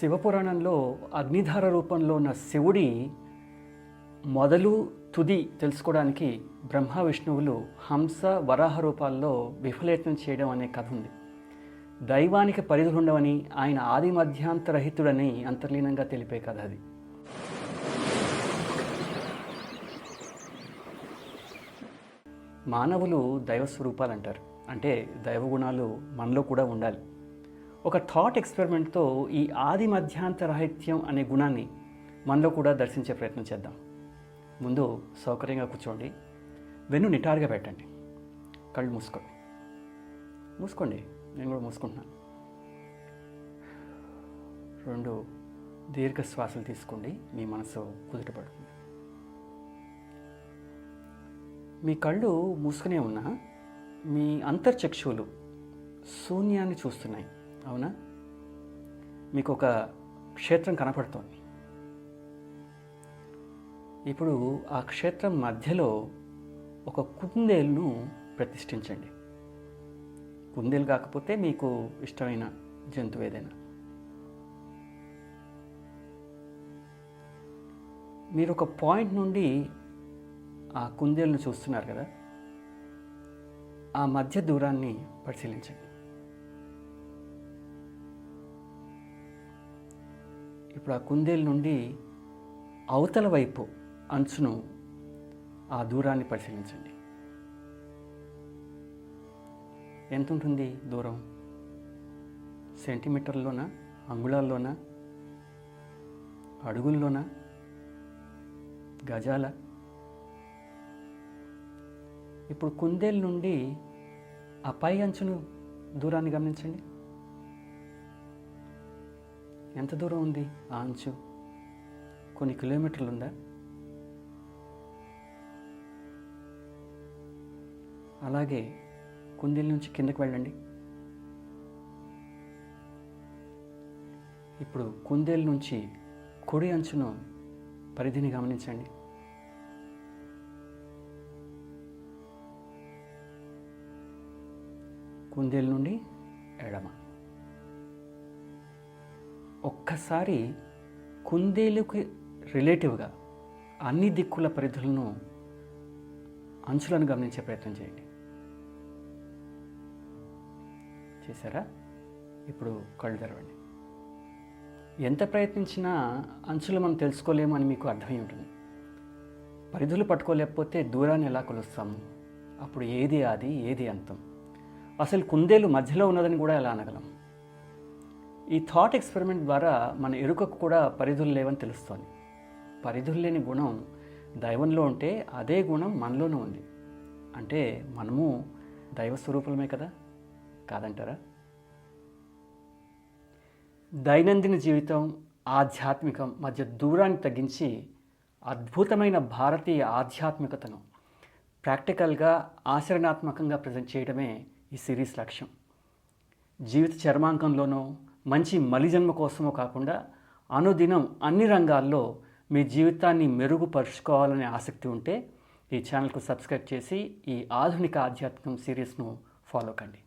శివపురాణంలో అగ్నిధార రూపంలో ఉన్న శివుడి మొదలు తుది తెలుసుకోవడానికి బ్రహ్మ విష్ణువులు హంస వరాహ రూపాల్లో విఫలేతం చేయడం అనే కథ ఉంది. దైవానికి పరిధులు ఉండవని ఆయన ఆది మధ్యాంతరహితుడని అంతర్లీనంగా తెలిపే కథ అది. మానవులు దైవ స్వరూపాలు అంటారు అంటే దైవ గుణాలు మనలో కూడా ఉండాలి. ఒక థాట్ ఎక్స్పెరిమెంట్తో ఈ ఆది మధ్యాంతరాహిత్యం అనే గుణాన్ని మనలో కూడా దర్శించే ప్రయత్నం చేద్దాం. ముందు సౌకర్యంగా కూర్చోండి. వెన్ను నిటారుగా పెట్టండి. కళ్ళు మూసుకోండి. మూసుకోండి. నేను కూడా మూసుకుంటున్నాను. రెండు దీర్ఘ శ్వాసలు తీసుకోండి. మీ మనసు కుదుటపడుతుంది మీ కళ్ళు మూసుకునే ఉన్నా మీ అంతర్చక్షువులు శూన్యాన్ని చూస్తున్నాయి. అవునా? మీకు ఒక క్షేత్రం కనపడుతోంది. ఇప్పుడు ఆ క్షేత్రం మధ్యలో ఒక కుందేలును ప్రతిష్ఠించండి. కుందేలు కాకపోతే మీకు ఇష్టమైన జంతువు ఏదైనా. మీరు ఒక పాయింట్ నుండి ఆ కుందేలును చూస్తున్నారు కదా? ఆ మధ్య దూరాన్ని పరిశీలించండి. ఇప్పుడు ఆ కుందేలు నుండి అవతల వైపు అంచును ఆ దూరాన్ని పరిశీలించండి. ఎంత ఉంటుంది దూరం? సెంటీమీటర్లోనా? అంగుళాల్లోనా? అడుగుల్లోనా? గజాల? ఇప్పుడు కుందేలు నుండి ఆ పై అంచును దూరాన్ని గమనించండి. ఎంత దూరం ఉంది? ఆ అంచు. కొన్ని కిలోమీటర్లు ఉందా అలాగే కుందేలు నుంచి కిందకి వెళ్ళండి. ఇప్పుడు కుందేలు నుంచి కుడి అంచును పరిధిని గమనించండి. కుందేలు నుండి ఎడమ. ఒక్కసారి కుందేలుకి రిలేటివ్గా అన్ని దిక్కుల పరిధులను అంచులను గమనించే ప్రయత్నం చేయండి. చేశారా? ఇప్పుడు కళ్ళు తెరవండి. ఎంత ప్రయత్నించినా అంచులు మనం తెలుసుకోలేము అని మీకు అర్థమై ఉంటుంది. పరిధులు పట్టుకోలేకపోతే దూరాన్ని ఎలా కొలుస్తాము? అప్పుడు ఏది ఆది ఏది అంతం? అసలు కుందేలు మధ్యలో ఉన్నదని కూడా ఎలా అనగలం? ఈ థాట్ ఎక్స్పెరిమెంట్ ద్వారా మన ఎరుకకు కూడా పరిధులు లేవని తెలుస్తోంది. పరిధులు లేని గుణం దైవంలో ఉంటే అదే గుణం మనలోనూ ఉంది. అంటే మనము దైవ స్వరూపమే కదా? కాదంటారా? దైనందిన జీవితం ఆధ్యాత్మికం మధ్య దూరాన్ని తగ్గించి అద్భుతమైన భారతీయ ఆధ్యాత్మికతను ప్రాక్టికల్గా ఆచరణాత్మకంగా ప్రజెంట్ చేయడమే ఈ సిరీస్ లక్ష్యం. జీవిత చర్మాంకంలోనో మంచి మలిజన్మ కోసమో కాకుండా అనుదినం అన్ని రంగాల్లో మీ జీవితాన్ని మెరుగుపరుచుకోవాలనే ఆసక్తి ఉంటే ఈ ఛానల్కు సబ్స్క్రైబ్ చేసి ఈ ఆధునిక ఆధ్యాత్మికం సిరీస్ను ఫాలో కండి.